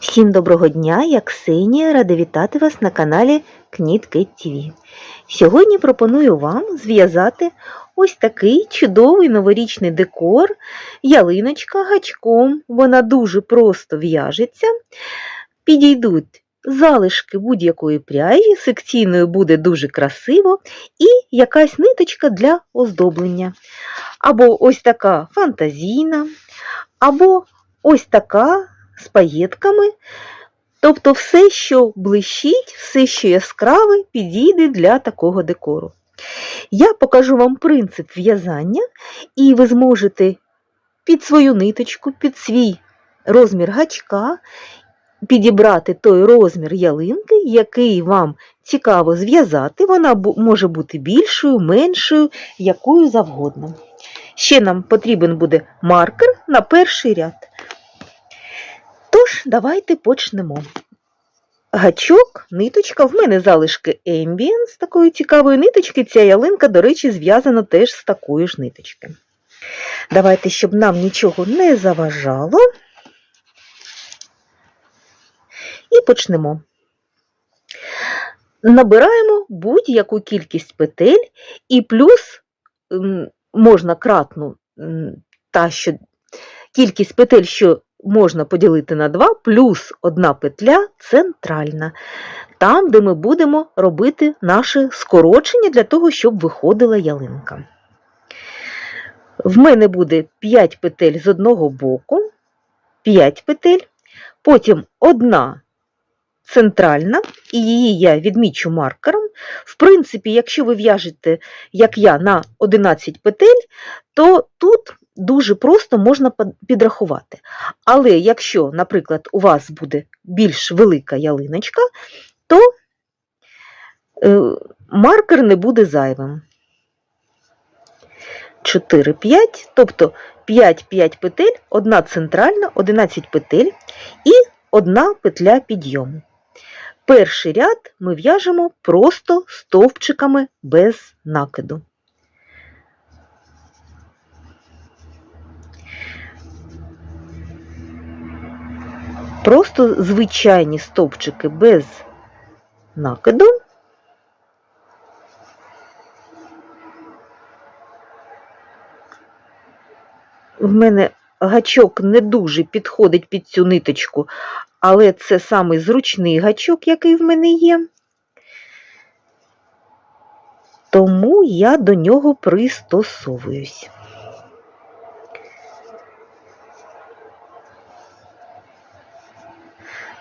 Всім доброго дня, я Ксенія, рада вітати вас на каналі Кнітки ТВ. Сьогодні пропоную вам зв'язати ось такий чудовий новорічний декор, ялиночка гачком. Вона дуже просто в'яжеться. Підійдуть залишки будь-якої пряжі, секційною буде дуже красиво, і якась ниточка для оздоблення. Або ось така фантазійна, або ось така з паєтками. Тобто все, що блищить, все, що яскраве, підійде для такого декору. Я покажу вам принцип в'язання, і ви зможете під свою ниточку, під свій розмір гачка підібрати той розмір ялинки, який вам цікаво зв'язати. Вона може бути більшою, меншою, якою завгодно. Ще нам потрібен буде маркер на перший ряд. Тож, давайте почнемо. Гачок, ниточка, в мене залишки Ambient з такої цікавої ниточки. Ця ялинка, до речі, зв'язана теж з такої ж ниточки. Давайте, щоб нам нічого не заважало. І почнемо. Набираємо будь-яку кількість петель, і плюс можна кратну та, що кількість петель, що можна поділити на 2, плюс одна петля центральна, там, де ми будемо робити наше скорочення для того, щоб виходила ялинка. В мене буде 5 петель з одного боку, 5 петель, потім одна центральна, і її я відмічу маркером. В принципі, якщо ви в'яжете, як я, на 11 петель, то тут дуже просто можна підрахувати. Але якщо, наприклад, у вас буде більш велика ялиночка, то е, маркер не буде зайвим. 4, 5, тобто 5, 5 петель, одна центральна, 11 петель і одна петля підйому. Перший ряд ми в'яжемо просто стовпчиками без накиду. Просто звичайні стовпчики без накиду. В мене гачок не дуже підходить під цю ниточку, але це самий зручний гачок, який в мене є. Тому я до нього пристосовуюсь.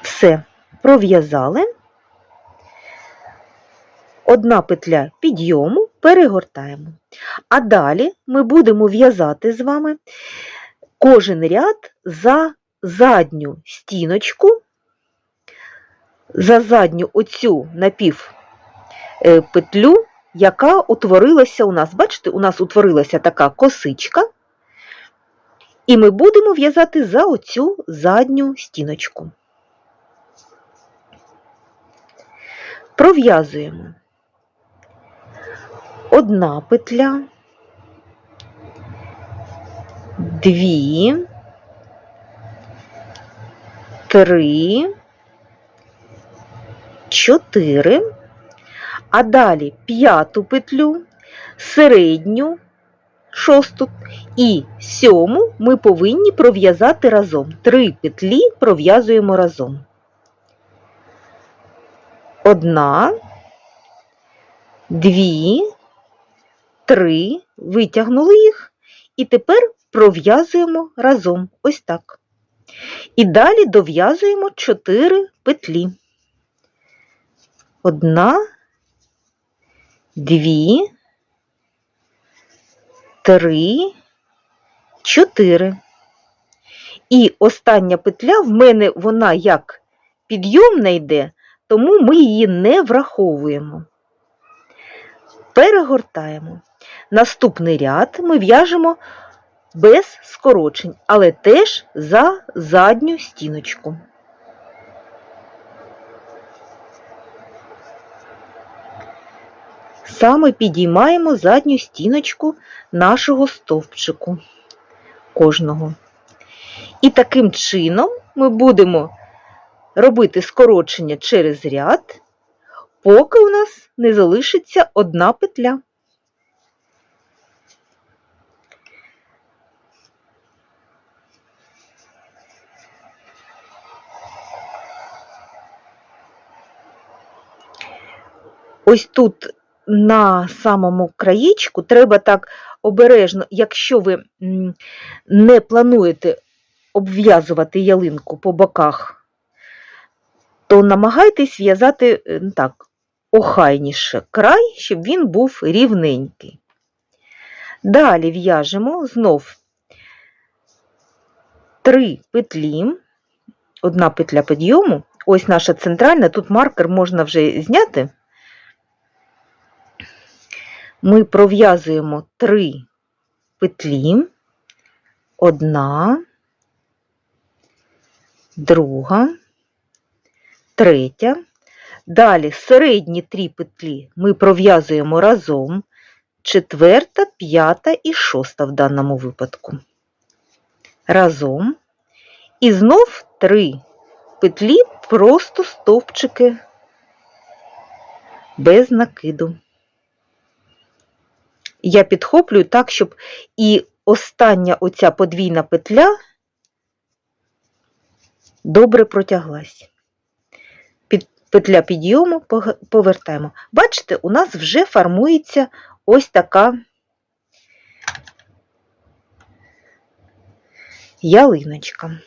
Все, пров'язали. Одна петля підйому перегортаємо. А далі ми будемо в'язати з вами кожен ряд за задню стіночку, за задню оцю напів е, петлю, яка утворилася у нас. Бачите, у нас утворилася така косичка, і ми будемо в'язати за оцю задню стіночку. Пров'язуємо. Одна петля, дві, три, чотири, а далі п'яту петлю, середню, шосту і сьому ми повинні пров'язати разом. Три петлі пров'язуємо разом. Одна, дві, три, витягнули їх, і тепер пров'язуємо разом. Ось так. І далі дов'язуємо 4 петлі. Одна, дві, три, чотири. І остання петля в мене вона як підйомна йде, тому ми її не враховуємо. Перегортаємо. Наступний ряд ми в'яжемо без скорочень, але теж за задню стіночку. Саме підіймаємо задню стіночку нашого стовпчику кожного. І таким чином ми будемо робити скорочення через ряд, поки у нас не залишиться одна петля. Ось тут на самому краєчку треба так обережно, якщо ви не плануєте обв'язувати ялинку по боках, то намагайтесь в'язати е, ну, так, охайніше край, щоб він був рівненький. Далі в'яжемо знов три петлі, одна петля підйому, ось наша центральна, тут маркер можна вже зняти. Ми пров'язуємо три петлі, одна, друга, третя. Далі середні три петлі ми пров'язуємо разом, четверта, п'ята і шоста в даному випадку. Разом. І знов три петлі, просто стовпчики без накиду. Я підхоплюю так, щоб і остання оця подвійна петля добре протяглась. Петля підйому повертаємо. Бачите, у нас вже формується ось така ялиночка.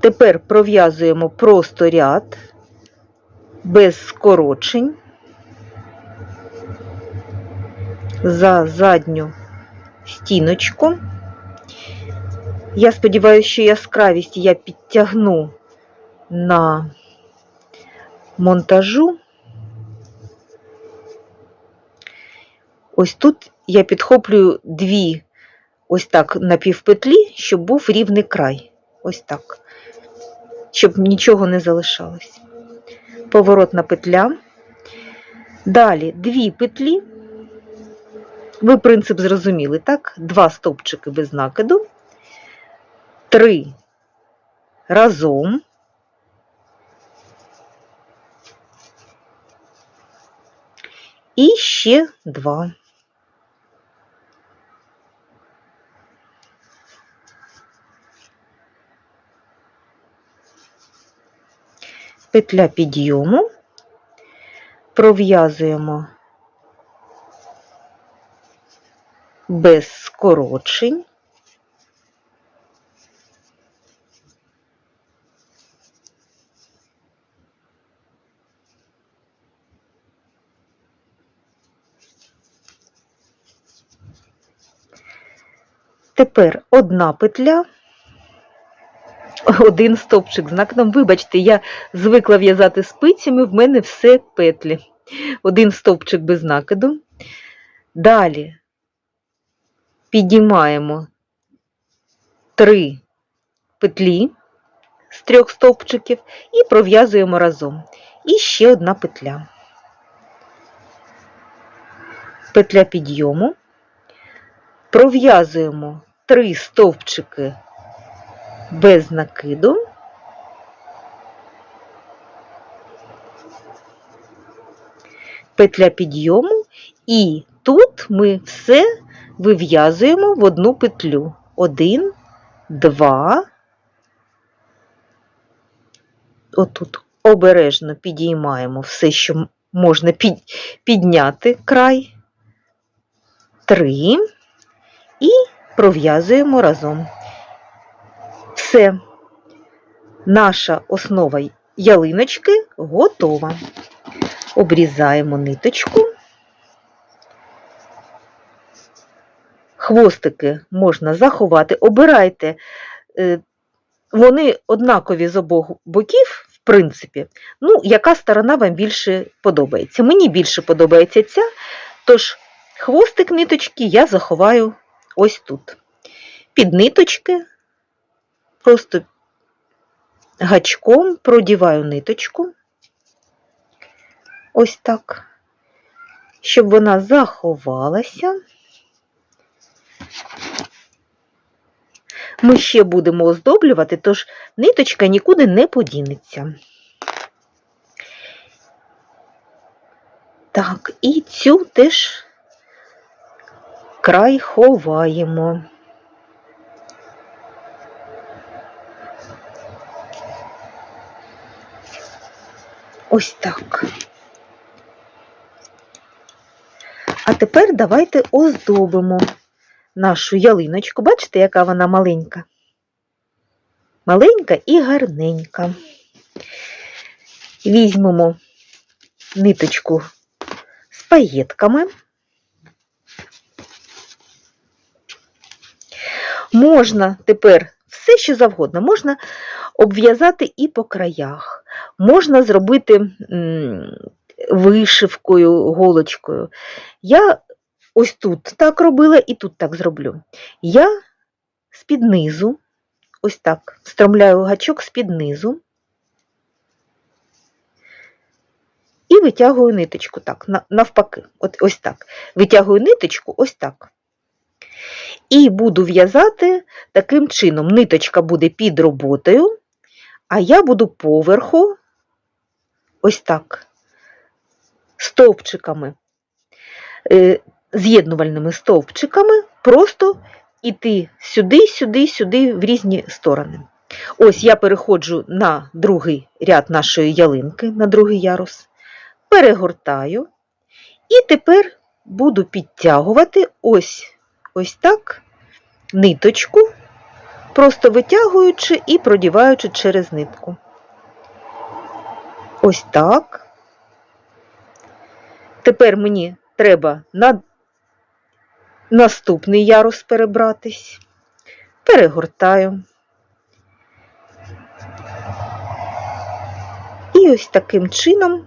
Тепер пров'язуємо просто ряд без скорочень за задню стіночку. Я сподіваюся, що яскравість я підтягну на монтажу. Ось тут я підхоплюю дві ось так на півпетлі, щоб був рівний край. Ось так. Щоб нічого не залишалось. Поворотна петля. Далі дві петлі. Ви принцип зрозуміли, так? Два стовпчики без накиду. Три разом. І ще два. Петля підйому. Пров'язуємо без скорочень. Тепер одна петля, один стовпчик з накидом. Вибачте, я звикла в'язати спицями, в мене все петлі. Один стовпчик без накиду. Далі підіймаємо три петлі з трьох стовпчиків і пров'язуємо разом. І ще одна петля. Петля підйому. Пров'язуємо три стовпчики без накиду. Петля підйому, і тут ми все вив'язуємо в одну петлю. Один, два. Отут обережно підіймаємо все, що можна під, підняти край. Три. І пров'язуємо разом. Все. Наша основа ялиночки готова. Обрізаємо ниточку. Хвостики можна заховати. Обирайте, е, вони однакові з обох боків, в принципі. Ну, яка сторона вам більше подобається? Мені більше подобається ця, тож хвостик ниточки я заховаю ось тут. Під ниточки, просто гачком продіваю ниточку. Ось так, щоб вона заховалася. ми ще будемо оздоблювати, тож ниточка нікуди не подінеться. Так, і цю теж край ховаємо. Ось так. А тепер давайте оздобимо нашу ялиночку. Бачите, яка вона маленька? Маленька і гарненька. Візьмемо ниточку з паєтками. Можна тепер все, що завгодно, можна обв'язати і по краях, можна зробити вишивкою, голочкою. Я ось тут так робила і тут так зроблю. Я з-під низу, ось так, стромляю гачок з-під низу і витягую ниточку так, навпаки, от ось так. Витягую ниточку ось так. І буду в'язати таким чином. Ниточка буде під роботою, а я буду поверху ось так, стовпчиками, е, з'єднувальними стовпчиками, просто іти сюди, сюди, сюди в різні сторони. Ось я переходжу на другий ряд нашої ялинки, на другий ярус, перегортаю, і тепер буду підтягувати ось ось так ниточку, просто витягуючи і продіваючи через нитку. Ось так. Тепер мені треба на наступний ярус перебратись. Перегортаю. І ось таким чином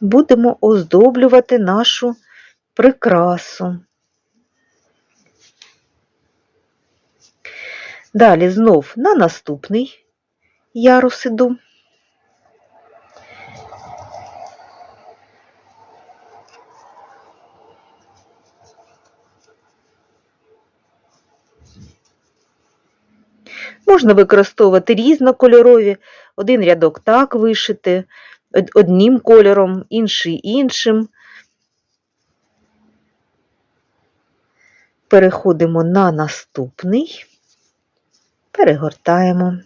будемо оздоблювати нашу прикрасу. Далі знов на наступний ярус іду. Можна використовувати різнокольорові, один рядок так вишити, одним кольором, інший іншим. Переходимо на наступний, перегортаємо.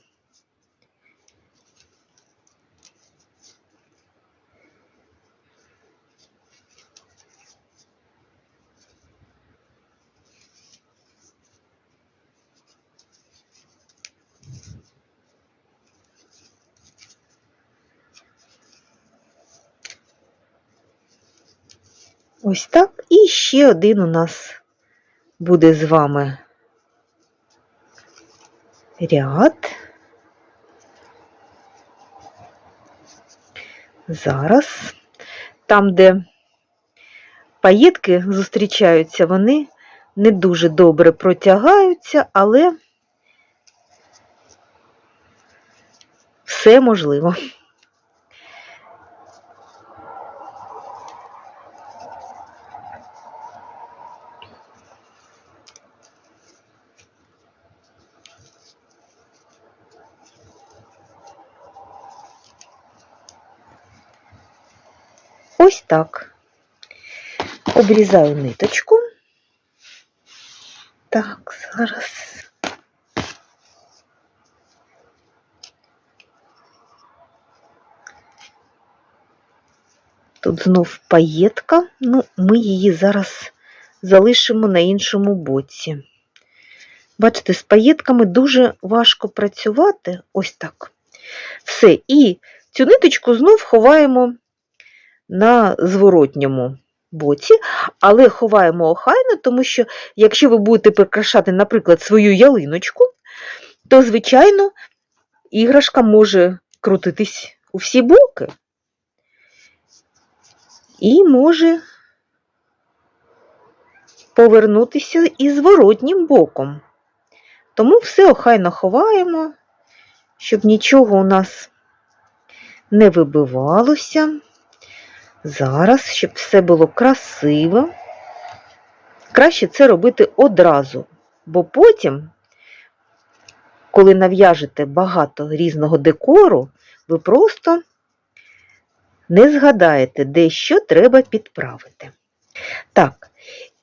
Ось так. І ще один у нас буде з вами ряд. Зараз. Там, де паєтки зустрічаються, вони не дуже добре протягаються, але все можливо. Ось так. Обрізаю ниточку. Так, зараз. Тут знов паєтка, ну, ми її зараз залишимо на іншому боці. Бачите, з паєтками дуже важко працювати. Ось так. Все. І цю ниточку знов ховаємо на зворотньому боці, але ховаємо охайно, тому що якщо ви будете прикрашати, наприклад, свою ялиночку, то, звичайно, іграшка може крутитись у всі боки. І може повернутися і зворотнім боком. Тому все охайно ховаємо, щоб нічого у нас не вибивалося. Зараз, щоб все було красиво. краще це робити одразу, бо потім, коли нав'яжете багато різного декору, ви просто не згадаєте, де що треба підправити. Так,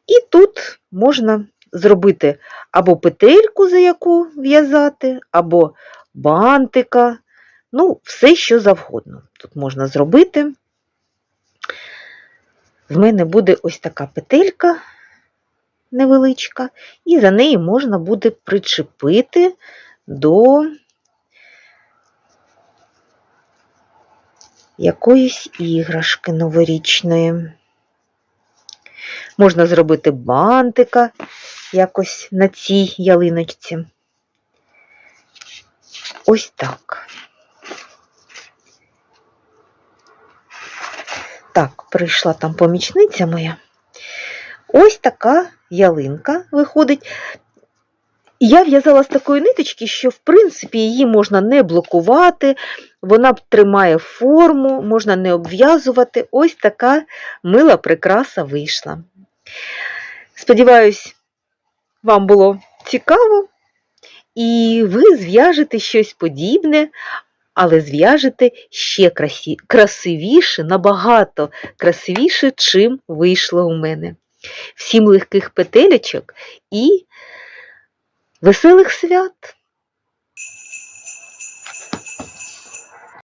і тут можна зробити або петельку, за яку в'язати, або бантика, ну, все, що завгодно. Тут можна зробити. В мене буде ось така петелька невеличка, і за неї можна буде причепити до якоїсь іграшки новорічної. Можна зробити бантика якось на цій ялиночці. Ось так. Так, прийшла там помічниця моя. Ось така ялинка виходить. Я в'язала з такої ниточки, що, в принципі, її можна не блокувати, вона тримає форму, можна не обв'язувати. Ось така мила прикраса вийшла. Сподіваюсь, вам було цікаво, і ви зв'яжете щось подібне, але зв'яжете ще красі... красивіше, набагато красивіше, чим вийшло у мене. Всім легких петелечок і веселих свят!